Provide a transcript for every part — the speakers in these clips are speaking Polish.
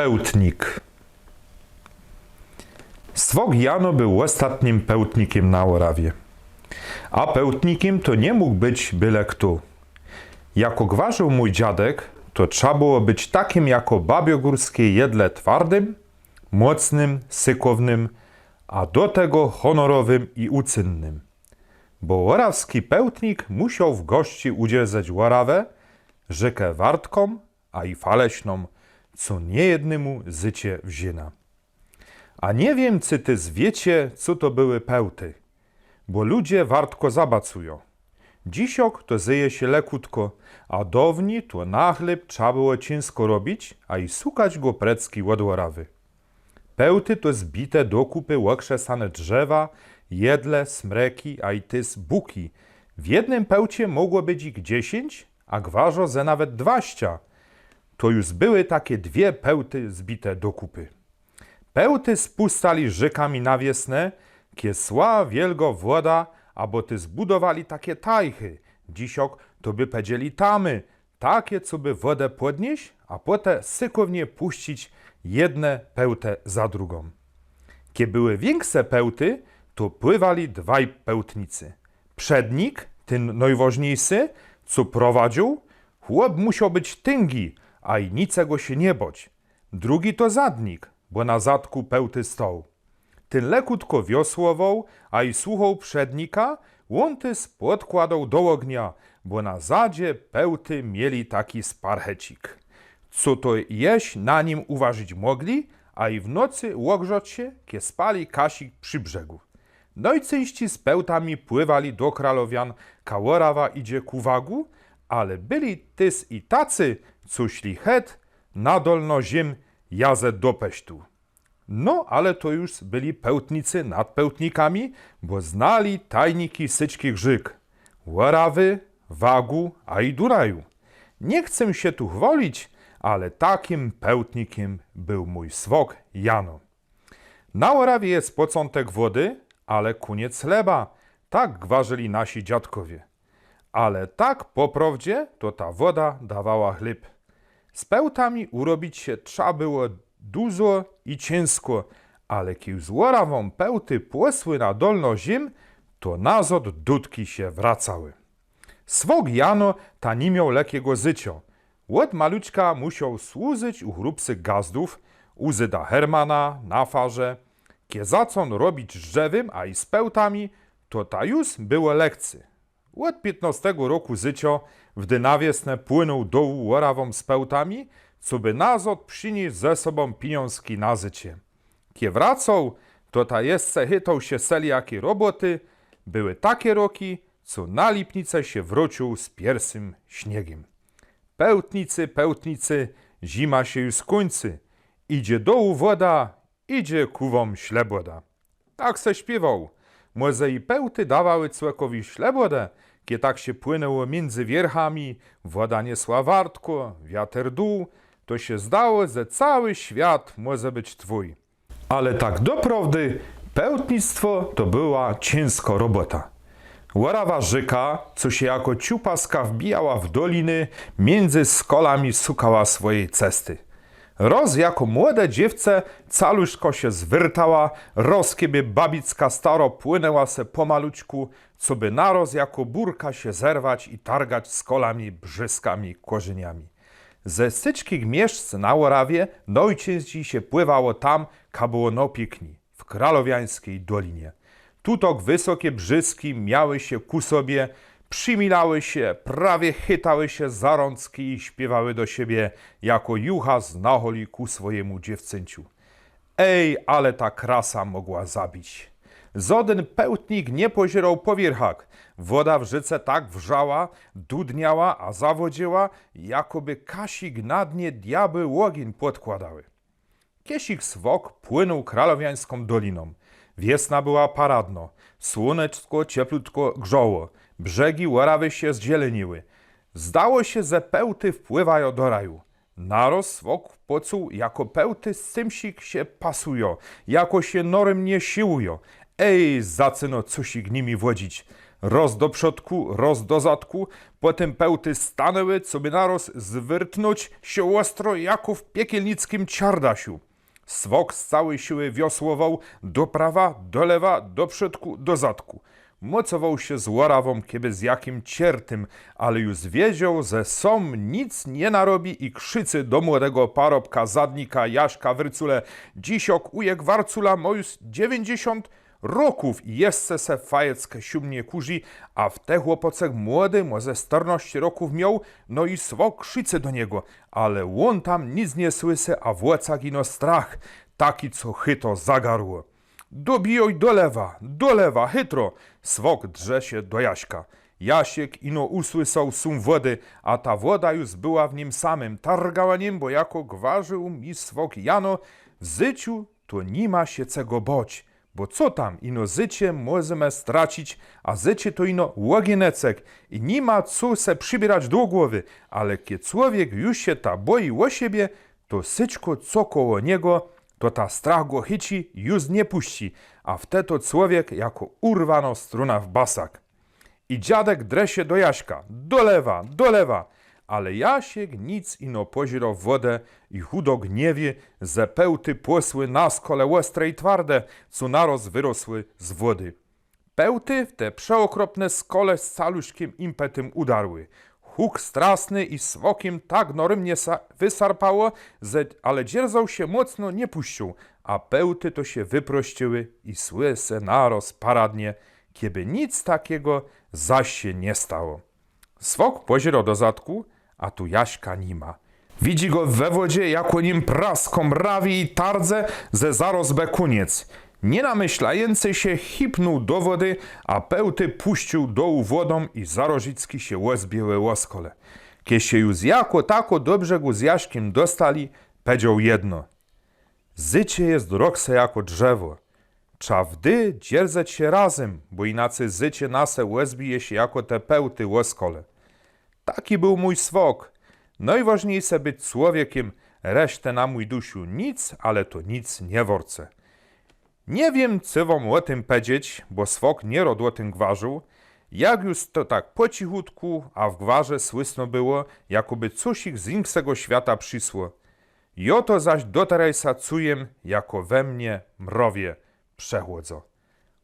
Pełtnik. Swog Jano był ostatnim pełtnikiem na Orawie. A pełtnikiem to nie mógł być byle kto. Jako gwarzył mój dziadek, to trzeba było być takim jako babiogórskie jedle twardym, mocnym, sykownym, a do tego honorowym i ucynnym. Bo orawski pełtnik musiał w gości udzielać Orawę, rzekę wartką, a i faleśną, co niejednemu zycie wzina. A nie wiem, czy ty zwiecie, co to były pełty, bo ludzie wartko zabacują. Dzisiok to zyje się lekutko, a downi to na chleb trzeba było ciężko robić, a i sukać go precki od orawy. Pełty to zbite do kupy łokrzesane drzewa, jedle, smreki, a i tys buki. W jednym pełcie mogło być ich dziesięć, a gwarzo ze nawet dwadzieścia. To już były takie dwie pełty zbite do kupy. Pełty spustali rzekami na wiesnę, kiesła wielgo woda, abo ty zbudowali takie tajchy. Dzisiok to by powiedzieli tamy, takie, co by wodę podnieść, a potem sykownie puścić jedne pełte za drugą. Kie były większe pełty, to pływali dwaj pełtnicy. Przednik, ten najważniejszy, co prowadził, chłop musiał być tyngi, a i nicego się nie boć. Drugi to zadnik, bo na zadku pełty stał. Ten lekutko wiosłował, a i słuchał przednika, łątys podkładał do ognia, bo na zadzie pełty mieli taki sparchecik. Co to jeść na nim uważać mogli, a i w nocy łogrzać się, kie spali kasik przy brzegu. No i cyjści z pełtami pływali do kralowian, kałorawa idzie ku wagu, ale byli tys i tacy, co szli het na dolno ziem jazę do peśtu. No, ale to już byli pełtnicy nad pełtnikami, bo znali tajniki syćkich żyk. Łorawy, wagu, a i duraju. Nie chcę się tu chwalić, ale takim pełtnikiem był mój swok Jano. Na Orawie jest początek wody, ale koniec chleba. Tak gwarzyli nasi dziadkowie. Ale tak po prawdzie to ta woda dawała chleb. Z pełtami urobić się trzeba było dużo i ciężko, ale kiedy z łorawą pełty płysły na dolno zim, to nazad dudki się wracały. Swog Jano ta nie miał lekkiego zycia. Łot maluczka musiał służyć u chrupsych gazdów, u Zyda Hermana, na farze. Kie zacon robić z a i z pełtami, to ta już było lekcy. Od 15 roku zycio wdy na wiesnę płynął dołu łorawą z pełtami, co by nazad przynieść ze sobą pieniążki na zycie. Kie wracał, to ta jeszcze chytał się seliaki roboty, były takie roki, co na lipnicę się wrócił z pierwszym śniegiem. Pełtnicy, pełtnicy, zima się już skończy. Idzie dołu woda, idzie kuwom śleboda. Tak se śpiewał. I pełty dawały cłekowi ślebodę, kie tak się płynęło między wierchami, woda niesła wartko, wiatr dół, to się zdało, że cały świat może być twój. Ale tak doprawdy, pełtnictwo to była ciężka robota. Łorawa żyka, co się jako ciupaska wbijała w doliny, między skolami sukała swojej cesty. Roz jako młode dziewce caluszko się zwyrtała, roz kiebie babicka staro płynęła se pomalućku, co by naroz jako burka się zerwać i targać skolami, brzyskami, korzeniami. Ze styczkich mieszc na Łorawie najczęściej się pływało tam, ka było no piękni, w Kralowiańskiej Dolinie. Tutok wysokie brzyski miały się ku sobie, przymilały się, prawie chytały się za rączki i śpiewały do siebie jako jucha z nacholi ku swojemu dziewczęciu. Ej, ale ta krasa mogła zabić. Żaden pełtnik nie pozierał po wierchach. Woda w rzece tak wrzała, dudniała, a zawodziła, jakoby kasik na dnie diaby łogień podkładały. Kiesik swok płynął kralowiańską doliną. Wiesna była paradno, słoneczko cieplutko grzało, brzegi łorawy się zdzieleniły. Zdało się, że pełty wpływają do raju. Naroz swok poczuł, jako pełty z cymsik się pasują, jako się norym nie siłują. Ej, zacyno cusik nimi wodzić. roz do przodku, roz do zadku, potem pełty stanęły, co by naroz zwyrtnąć się ostro, jako w piekielnickim ciardasiu. Swok z całej siły wiosłował do prawa, do lewa, do przodku, do zadku. Mocował się z łorawą, kieby z jakim ciertym, ale już wiedział, że som nic nie narobi i krzycy do młodego parobka, zadnika Jaśka Wyrcule. Dzisiok ujek Warcula ma już 90 roków i jeszcze se fajeckę siumnie kurzy, a w te chłopocek młody, może 14 roków miał, no i swok krzycy do niego, ale on tam nic nie słyszy, a w łecach ino strach, taki co chyto zagarło. Dobijoj do lewa, do lewa, chytro. Swok drze się do Jaśka. Jasiek ino usłysał sum wody, a ta woda już była w nim samym. Targała nim, bo jako gwarzył mi swok Jano, w życiu to nie ma się czego boć. Bo co tam, ino życie możemy stracić, a życie to ino łogienecek i nie ma co se przybierać do głowy, ale kiedy człowiek już się ta boi o siebie, to syćko co koło niego, to ta strach go chyci już nie puści, a wtedy człowiek jako urwano struna w basak. I dziadek dresie do Jaśka, do lewa, do lewa, ale Jasiek nic ino pozierał w wodę i chudo gniewie, ze pełty płosły na skole ostre i twarde, co naroz wyrosły z wody. Pełty w te przeokropne skole z caluśkim impetem udarły. Huk strasny i swokiem tak norymnie sa- wysarpało, ale dzierżał się mocno nie puścił, a pełty to się wyprościły i sły se naroz paradnie, kieby nic takiego zaś się nie stało. Swok pozierał do zadku, a tu Jaśka nie ma. Widzi go we wodzie, jako nim praską rawi i tardze, ze zaroz bekuniec. Nie namyślający się hipnął do wody, a pełty puścił dołu wodą i zarożicki się łezbieły łoskole. Kiedy się już jako tako do brzegu z Jaśkiem dostali, powiedział jedno. Zycie jest rokse jako drzewo. Trza wdy dzierżeć się razem, bo inacy zycie nase łezbije się jako te pełty łoskole. Taki był mój swok. Najważniejsze być człowiekiem, resztę na mój dusiu nic, ale to nic nie worce. Nie wiem, co wam o tym powiedzieć, bo swok nie rod o tym gwarzył. Jak już to tak po cichutku, a w gwarze słysno było, jakoby coś ich z innego świata przysło. I oto zaś do teresa czujem, jako we mnie mrowie przechłodzo.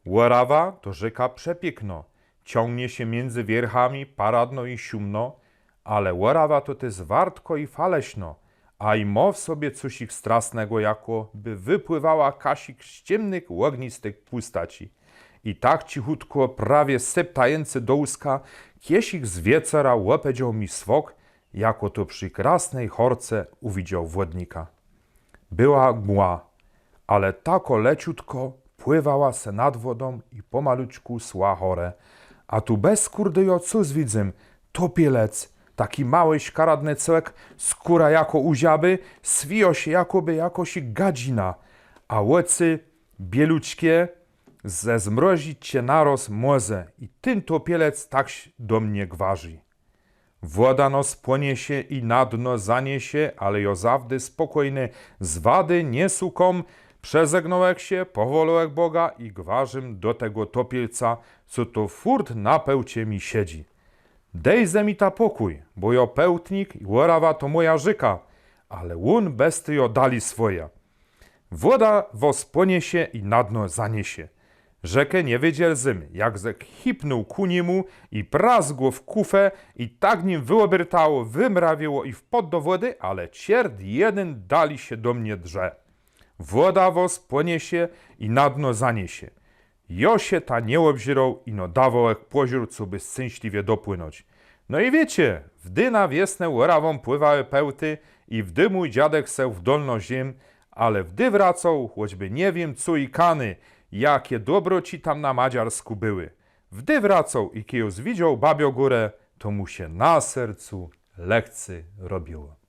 Łorawa to rzeka przepiękno, ciągnie się między wierchami paradno i siumno, ale łorawa to też wartko i faleśno, a i ma w sobie coś ich strasnego, jako by wypływała kasik z ciemnych, ognistych pustaci. I tak cichutko, prawie septający do łuska, kiesik z wiecera łopedział mi swok, jako to przy krasnej chorce uwidział wodnika. Była mgła, ale tako leciutko pływała se nad wodą i pomaluczku sła chore. A tu bez kurde jo cóż widzę, topielec, taki mały szkaradny cełek, skóra jako uziaby, swio się jakoby jakoś gadzina, a łycy bieluczkie, ze zmrozić cię naroz może i ten topielec tak do mnie gwarzy. Woda no spłonie się i na dno zaniesie, ale jo zawdy spokojny, z wady nie sukom, przezegnąłek się, powolołek Boga i gwarzym do tego topielca, co to furt na pełcie mi siedzi. Dejże mi ta pokój, bo jo pełtnik i łorawa to moja żyka, ale łun besty jo dali swoja. Woda wos poniesie i na dno zaniesie. Rzekę nie wydzierzymy, jak zek hipnął ku niemu i prazgło w kufę i tak nim wyobiertało, wymrawiło i wpod do wody, ale cierd jeden dali się do mnie drze. Woda wos poniesie i na dno zaniesie. Jo się ta nie obzirał i no dawał jak poziór, co by szczęśliwie dopłynąć. No i wiecie, wdy na wiesnę łorawą pływały pełty i wdy mój dziadek seł w dolno ziem, ale wdy wracał, choćby nie wiem co i kany, jakie dobroci tam na Madziarsku były. Wdy wracał i kiedy widział babio górę, to mu się na sercu lekcy robiło.